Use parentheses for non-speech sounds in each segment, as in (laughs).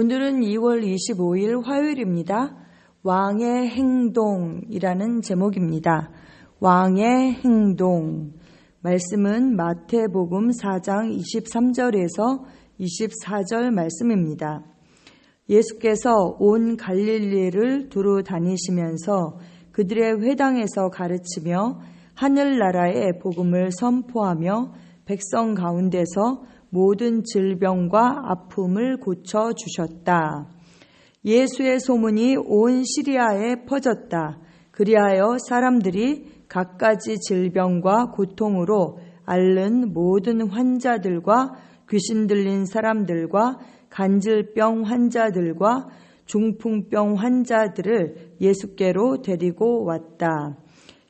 오늘은 2월 25일 화요일입니다. 왕의 행동이라는 제목입니다. 왕의 행동. 말씀은 마태복음 4장 23절에서 24절 말씀입니다. 예수께서 온 갈릴리를 두루 다니시면서 그들의 회당에서 가르치며 하늘나라의 복음을 선포하며 백성 가운데서 모든 질병과 아픔을 고쳐 주셨다. 예수의 소문이 온 시리아에 퍼졌다. 그리하여 사람들이 갖가지 질병과 고통으로 앓는 모든 환자들과 귀신 들린 사람들과 간질병 환자들과 중풍병 환자들을 예수께로 데리고 왔다.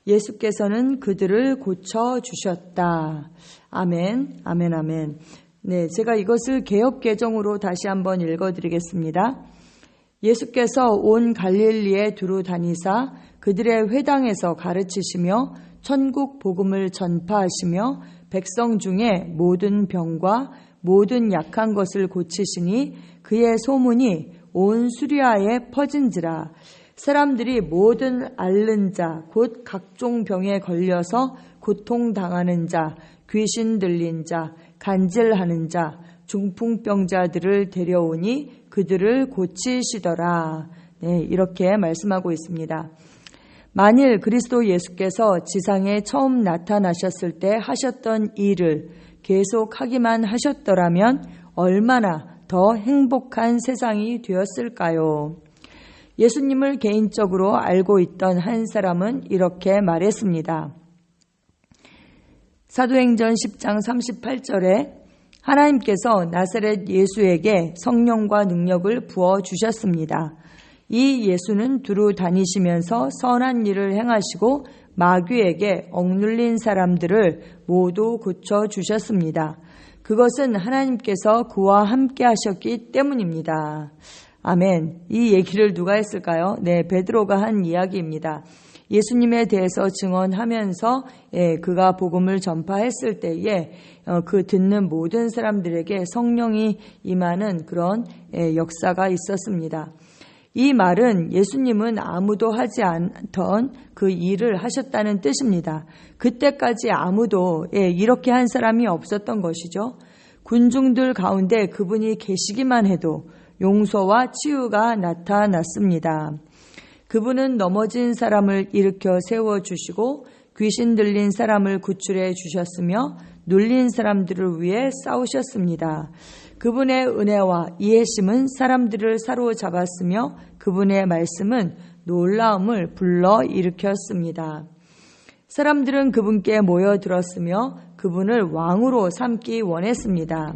예수께서는 그들을 고쳐 주셨다. 아멘, 아멘, 아멘. 네, 제가 이것을 개혁 개정으로 다시 한번 읽어 드리겠습니다. 예수께서 온 갈릴리에 두루 다니사 그들의 회당에서 가르치시며 천국 복음을 전파하시며 백성 중에 모든 병과 모든 약한 것을 고치시니 그의 소문이 온 수리아에 퍼진지라 사람들이 모든 앓는 자, 곧 각종 병에 걸려서 고통당하는 자, 귀신 들린 자, 간질하는 자, 중풍병자들을 데려오니 그들을 고치시더라. 네, 이렇게 말씀하고 있습니다. 만일 그리스도 예수께서 지상에 처음 나타나셨을 때 하셨던 일을 계속 하기만 하셨더라면 얼마나 더 행복한 세상이 되었을까요? 예수님을 개인적으로 알고 있던 한 사람은 이렇게 말했습니다. 사도행전 10장 38절에 하나님께서 나사렛 예수에게 성령과 능력을 부어 주셨습니다. 이 예수는 두루 다니시면서 선한 일을 행하시고 마귀에게 억눌린 사람들을 모두 고쳐 주셨습니다. 그것은 하나님께서 그와 함께 하셨기 때문입니다. 아멘. 이 얘기를 누가 했을까요? 네, 베드로가 한 이야기입니다. 예수님에 대해서 증언하면서 예, 그가 복음을 전파했을 때에 어, 그 듣는 모든 사람들에게 성령이 임하는 그런 예, 역사가 있었습니다. 이 말은 예수님은 아무도 하지 않던 그 일을 하셨다는 뜻입니다. 그때까지 아무도 예, 이렇게 한 사람이 없었던 것이죠. 군중들 가운데 그분이 계시기만 해도 용서와 치유가 나타났습니다. 그분은 넘어진 사람을 일으켜 세워주시고 귀신 들린 사람을 구출해 주셨으며 눌린 사람들을 위해 싸우셨습니다. 그분의 은혜와 이해심은 사람들을 사로잡았으며 그분의 말씀은 놀라움을 불러 일으켰습니다. 사람들은 그분께 모여들었으며 그분을 왕으로 삼기 원했습니다.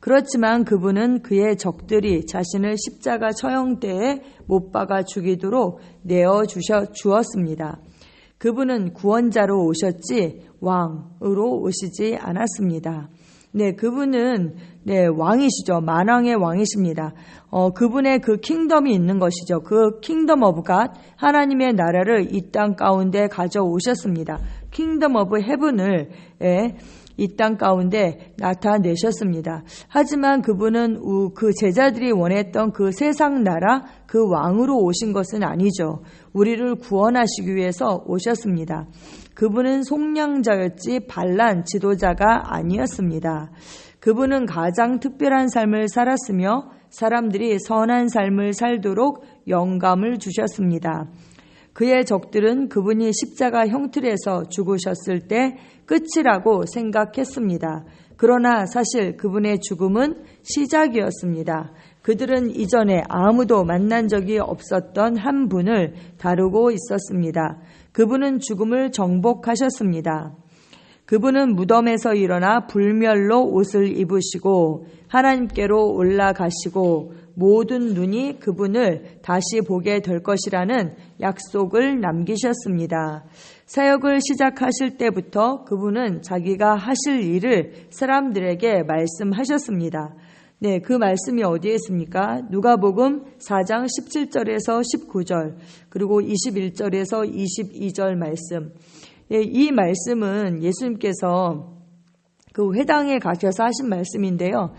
그렇지만 그분은 그의 적들이 자신을 십자가 처형대에 못 박아 죽이도록 내어 주셔 주었습니다. 그분은 구원자로 오셨지 왕으로 오시지 않았습니다. 네, 그분은 네, 왕이시죠. 만왕의 왕이십니다. 어, 그분의 그 킹덤이 있는 것이죠. 그 킹덤 오브 갓 하나님의 나라를 이 땅 가운데 가져오셨습니다. 킹덤 오브 헤븐을 예, 이 땅 가운데 나타내셨습니다. 하지만 그분은 그 제자들이 원했던 그 세상 나라 그 왕으로 오신 것은 아니죠. 우리를 구원하시기 위해서 오셨습니다. 그분은 속량자였지 반란 지도자가 아니었습니다. 그분은 가장 특별한 삶을 살았으며 사람들이 선한 삶을 살도록 영감을 주셨습니다. 그의 적들은 그분이 십자가 형틀에서 죽으셨을 때 끝이라고 생각했습니다. 그러나 사실 그분의 죽음은 시작이었습니다. 그들은 이전에 아무도 만난 적이 없었던 한 분을 다루고 있었습니다. 그분은 죽음을 정복하셨습니다. 그분은 무덤에서 일어나 불멸로 옷을 입으시고 하나님께로 올라가시고 모든 눈이 그분을 다시 보게 될 것이라는 약속을 남기셨습니다. 사역을 시작하실 때부터 그분은 자기가 하실 일을 사람들에게 말씀하셨습니다. 네, 그 말씀이 어디에 있습니까? 누가복음 4장 17절에서 19절, 그리고 21절에서 22절 말씀. 네, 이 말씀은 예수님께서 그 회당에 가셔서 하신 말씀인데요.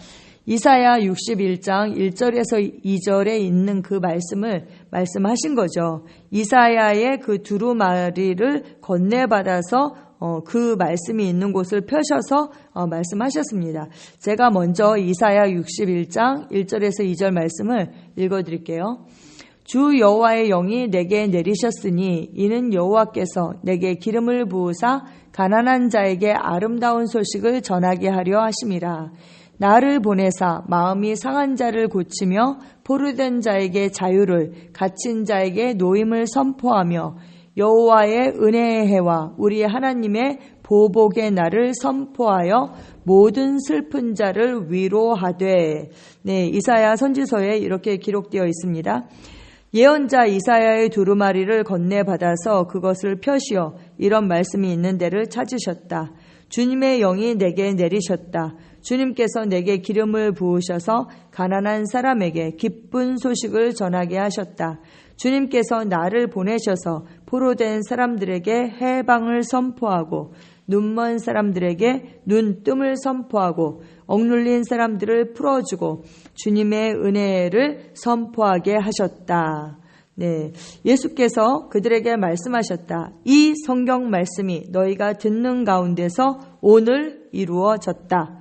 이사야 61장 1절에서 2절에 있는 그 말씀을 말씀하신 거죠. 이사야의 그 두루마리를 건네받아서 어, 그 말씀이 있는 곳을 펴셔서 어, 말씀하셨습니다. 제가 먼저 이사야 61장 1절에서 2절 말씀을 읽어드릴게요. 주 여호와의 영이 내게 내리셨으니 이는 여호와께서 내게 기름을 부으사 가난한 자에게 아름다운 소식을 전하게 하려 하심이라. 나를 보내사 마음이 상한 자를 고치며 포르된 자에게 자유를 갇힌 자에게 노임을 선포하며 여호와의 은혜의 해와 우리 하나님의 보복의 날을 선포하여 모든 슬픈 자를 위로하되 네 이사야 선지서에 이렇게 기록되어 있습니다. 예언자 이사야의 두루마리를 건네받아서 그것을 펴시어 이런 말씀이 있는 데를 찾으셨다. 주님의 영이 내게 내리셨다. 주님께서 내게 기름을 부으셔서 가난한 사람에게 기쁜 소식을 전하게 하셨다. 주님께서 나를 보내셔서 포로된 사람들에게 해방을 선포하고 눈먼 사람들에게 눈뜸을 선포하고 억눌린 사람들을 풀어주고 주님의 은혜를 선포하게 하셨다. 네. 예수께서 그들에게 말씀하셨다. 이 성경 말씀이 너희가 듣는 가운데서 오늘 이루어졌다.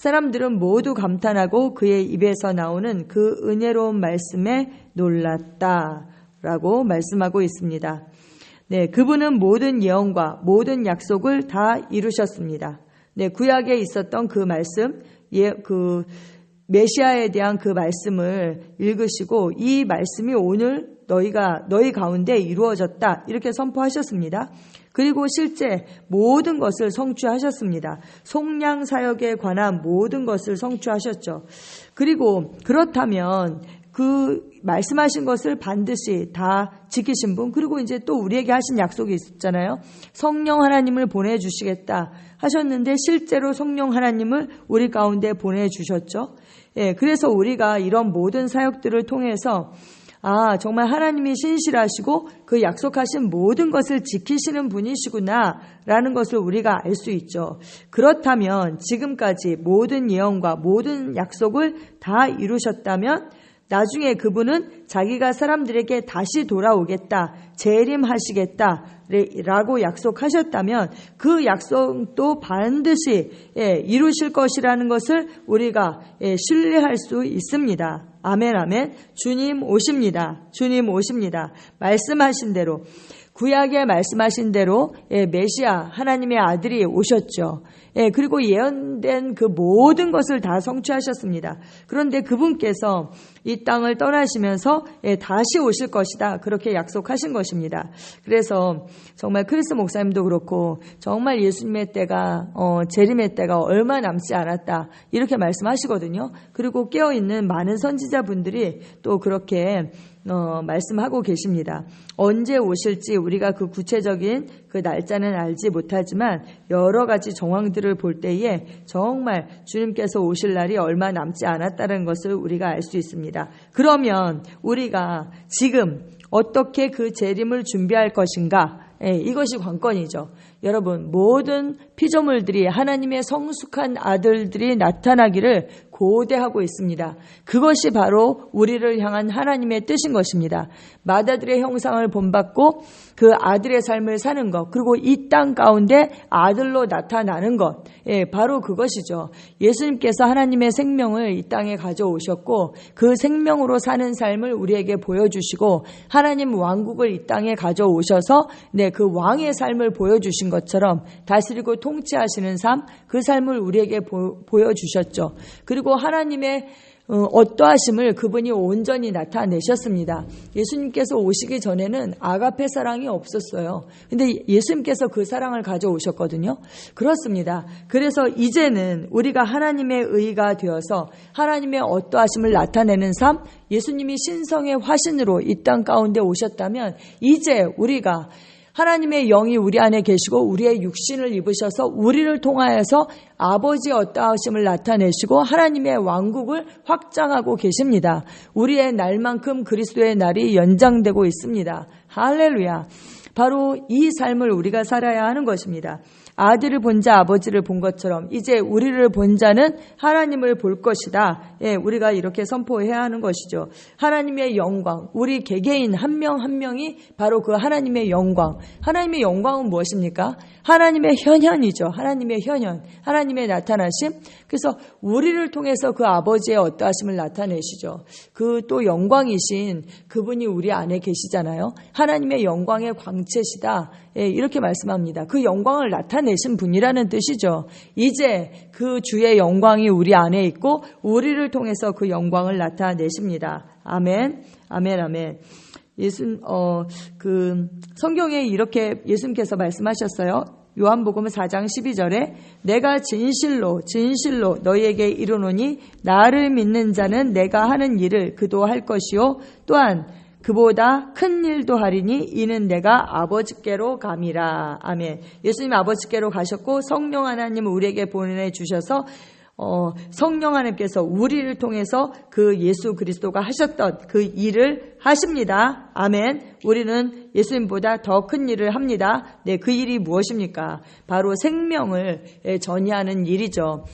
사람들은 모두 감탄하고 그의 입에서 나오는 그 은혜로운 말씀에 놀랐다. 라고 말씀하고 있습니다. 네, 그분은 모든 예언과 모든 약속을 다 이루셨습니다. 네, 구약에 있었던 그 말씀, 예, 그 메시아에 대한 그 말씀을 읽으시고 이 말씀이 오늘 너희가 너희 가운데 이루어졌다 이렇게 선포하셨습니다. 그리고 실제 모든 것을 성취하셨습니다. 속량 사역에 관한 모든 것을 성취하셨죠. 그리고 그렇다면 그 말씀하신 것을 반드시 다 지키신 분, 그리고 이제 또 우리에게 하신 약속이 있었잖아요. 성령 하나님을 보내주시겠다 하셨는데 실제로 성령 하나님을 우리 가운데 보내주셨죠. 예, 그래서 우리가 이런 모든 사역들을 통해서 아, 정말 하나님이 신실하시고 그 약속하신 모든 것을 지키시는 분이시구나 라는 것을 우리가 알 수 있죠. 그렇다면 지금까지 모든 예언과 모든 약속을 다 이루셨다면 나중에 그분은 자기가 사람들에게 다시 돌아오겠다, 재림하시겠다, 라고 약속하셨다면 그 약속도 반드시 예, 이루실 것이라는 것을 우리가 예, 신뢰할 수 있습니다. 아멘, 아멘. 주님 오십니다. 주님 오십니다. 말씀하신 대로. 구약에 말씀하신 대로 예, 메시아 하나님의 아들이 오셨죠. 예, 그리고 예언된 그 모든 것을 다 성취하셨습니다. 그런데 그분께서 이 땅을 떠나시면서 예, 다시 오실 것이다. 그렇게 약속하신 것입니다. 그래서 정말 크리스 목사님도 그렇고 정말 예수님의 때가 어, 재림의 때가 얼마 남지 않았다. 이렇게 말씀하시거든요. 그리고 깨어 있는 많은 선지자분들이 또 그렇게 어, 말씀하고 계십니다. 언제 오실지 우리가 그 구체적인 그 날짜는 알지 못하지만 여러 가지 정황들을 볼 때에 정말 주님께서 오실 날이 얼마 남지 않았다는 것을 우리가 알 수 있습니다. 그러면 우리가 지금 어떻게 그 재림을 준비할 것인가? 예, 이것이 관건이죠. 여러분, 모든 피조물들이 하나님의 성숙한 아들들이 나타나기를 고대하고 있습니다. 그것이 바로 우리를 향한 하나님의 뜻인 것입니다. 마다들의 형상을 본받고 그 아들의 삶을 사는 것, 그리고 이 땅 가운데 아들로 나타나는 것, 예, 바로 그것이죠. 예수님께서 하나님의 생명을 이 땅에 가져오셨고 그 생명으로 사는 삶을 우리에게 보여주시고 하나님 왕국을 이 땅에 가져오셔서 네, 그 왕의 삶을 보여주신 것처럼 다스리고 통치하시는 삶, 그 삶을 우리에게 보, 보여주셨죠. 그리고 하나님의 어, 어떠하심을 그분이 온전히 나타내셨습니다. 예수님께서 오시기 전에는 아가페 사랑이 없었어요. 근데 예수님께서 그 사랑을 가져오셨거든요. 그렇습니다. 그래서 이제는 우리가 하나님의 의가 되어서 하나님의 어떠하심을 나타내는 삶, 예수님이 신성의 화신으로 이 땅 가운데 오셨다면 이제 우리가 하나님의 영이 우리 안에 계시고 우리의 육신을 입으셔서 우리를 통하여서 아버지의 어떠하심을 나타내시고 하나님의 왕국을 확장하고 계십니다. 우리의 날만큼 그리스도의 날이 연장되고 있습니다. 할렐루야. 바로 이 삶을 우리가 살아야 하는 것입니다. 아들을 본 자 아버지를 본 것처럼 이제 우리를 본 자는 하나님을 볼 것이다. 예, 우리가 이렇게 선포해야 하는 것이죠. 하나님의 영광, 우리 개개인 한명한 명이 바로 그 하나님의 영광. 하나님의 영광은 무엇입니까? 하나님의 현현이죠. 하나님의 현현, 하나님의 나타나심. 그래서 우리를 통해서 그 아버지의 어떠하심을 나타내시죠. 그 또 영광이신 그분이 우리 안에 계시잖아요. 하나님의 영광의 광채시다. 예, 이렇게 말씀합니다. 그 영광을 나타내신 분이라는 뜻이죠. 이제 그 주의 영광이 우리 안에 있고 우리를 통해서 그 영광을 나타내십니다. 아멘, 아멘, 아멘. 예수, 어, 그, 성경에 이렇게 예수님께서 말씀하셨어요. 요한복음 4장 12절에 내가 진실로 진실로 너희에게 이르노니 나를 믿는 자는 내가 하는 일을 그도 할 것이요 또한 그보다 큰 일도 하리니 이는 내가 아버지께로 감이라 아멘. 예수님 아버지께로 가셨고 성령 하나님을 우리에게 보내 주셔서 어, 성령 하나님께서 우리를 통해서 그 예수 그리스도가 하셨던 그 일을 하십니다. 아멘. 우리는 예수님보다 더 큰 일을 합니다. 네, 그 일이 무엇입니까? 바로 생명을 전이하는 일이죠.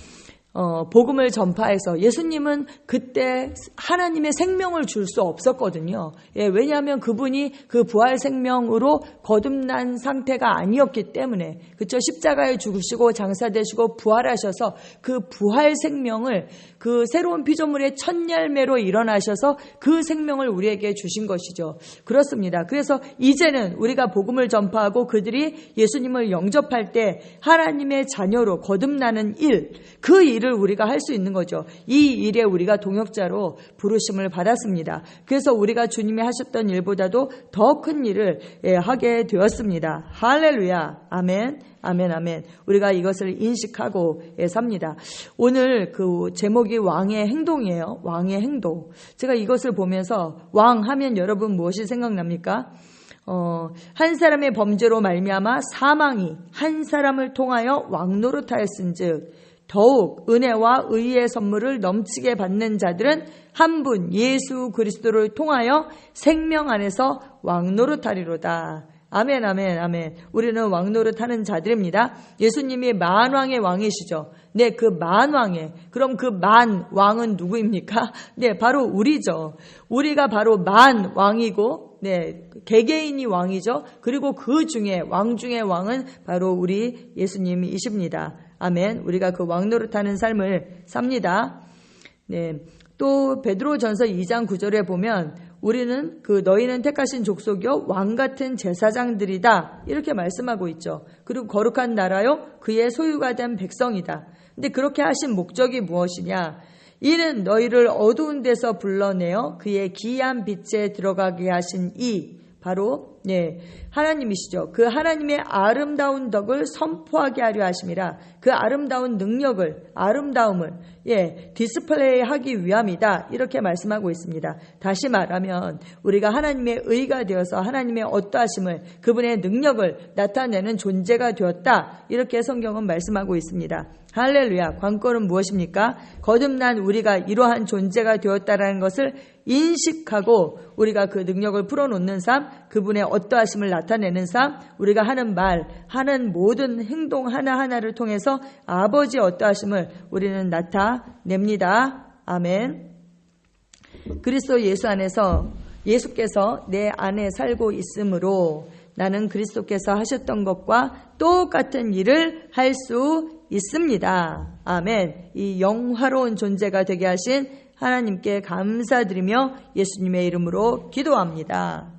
어, 복음을 전파해서 예수님은 그때 하나님의 생명을 줄 수 없었거든요. 예, 왜냐하면 그분이 그 부활 생명으로 거듭난 상태가 아니었기 때문에 그쵸 십자가에 죽으시고 장사되시고 부활하셔서 그 부활 생명을 그 새로운 피조물의 첫 열매로 일어나셔서 그 생명을 우리에게 주신 것이죠. 그렇습니다. 그래서 이제는 우리가 복음을 전파하고 그들이 예수님을 영접할 때 하나님의 자녀로 거듭나는 일, 그 일을 우리가 할 수 있는 거죠. 이 일에 우리가 동역자로 부르심을 받았습니다. 그래서 우리가 주님이 하셨던 일보다도 더 큰 일을 예, 하게 되었습니다. 할렐루야. 아멘. 아멘, 아멘. 우리가 이것을 인식하고 예, 삽니다. 오늘 그 제목이 왕의 행동이에요. 왕의 행동. 제가 이것을 보면서 왕 하면 여러분 무엇이 생각납니까? 어, 한 사람의 범죄로 말미암아 사망이 한 사람을 통하여 왕노릇하였은즉 더욱 은혜와 의의 선물을 넘치게 받는 자들은 한 분 예수 그리스도를 통하여 생명 안에서 왕노릇하리로다. 아멘, 아멘, 아멘. 우리는 왕노릇 하는 자들입니다. 예수님이 만왕의 왕이시죠. 네, 그 만왕의. 그럼 그 만 왕은 누구입니까? (laughs) 네, 바로 우리죠. 우리가 바로 만 왕이고, 네, 개개인이 왕이죠. 그리고 그 중에, 왕 중의 왕은 바로 우리 예수님이십니다. 아멘. 우리가 그 왕노릇하는 삶을 삽니다. 네. 또 베드로 전서 2장 9절에 보면 우리는 그 너희는 택하신 족속이요 왕 같은 제사장들이다 이렇게 말씀하고 있죠. 그리고 거룩한 나라요 그의 소유가 된 백성이다. 근데 그렇게 하신 목적이 무엇이냐? 이는 너희를 어두운 데서 불러내어 그의 기이한 빛에 들어가게 하신 이 바로 예, 하나님이시죠. 그 하나님의 아름다운 덕을 선포하게 하려 하심이라 그 아름다운 능력을 아름다움을 예, 디스플레이 하기 위함이다. 이렇게 말씀하고 있습니다. 다시 말하면 우리가 하나님의 의가 되어서 하나님의 어떠하심을 그분의 능력을 나타내는 존재가 되었다. 이렇게 성경은 말씀하고 있습니다. 할렐루야. 관건은 무엇입니까? 거듭난 우리가 이러한 존재가 되었다라는 것을 인식하고 우리가 그 능력을 풀어놓는 삶, 그분의 어떠하심을 나타내는 삶, 우리가 하는 말, 하는 모든 행동 하나하나를 통해서 아버지의 어떠하심을 우리는 나타냅니다. 아멘. 그리스도 예수 안에서 예수께서 내 안에 살고 있으므로 나는 그리스도께서 하셨던 것과 똑같은 일을 할 수 있습니다. 아멘. 이 영화로운 존재가 되게 하신 하나님께 감사드리며 예수님의 이름으로 기도합니다.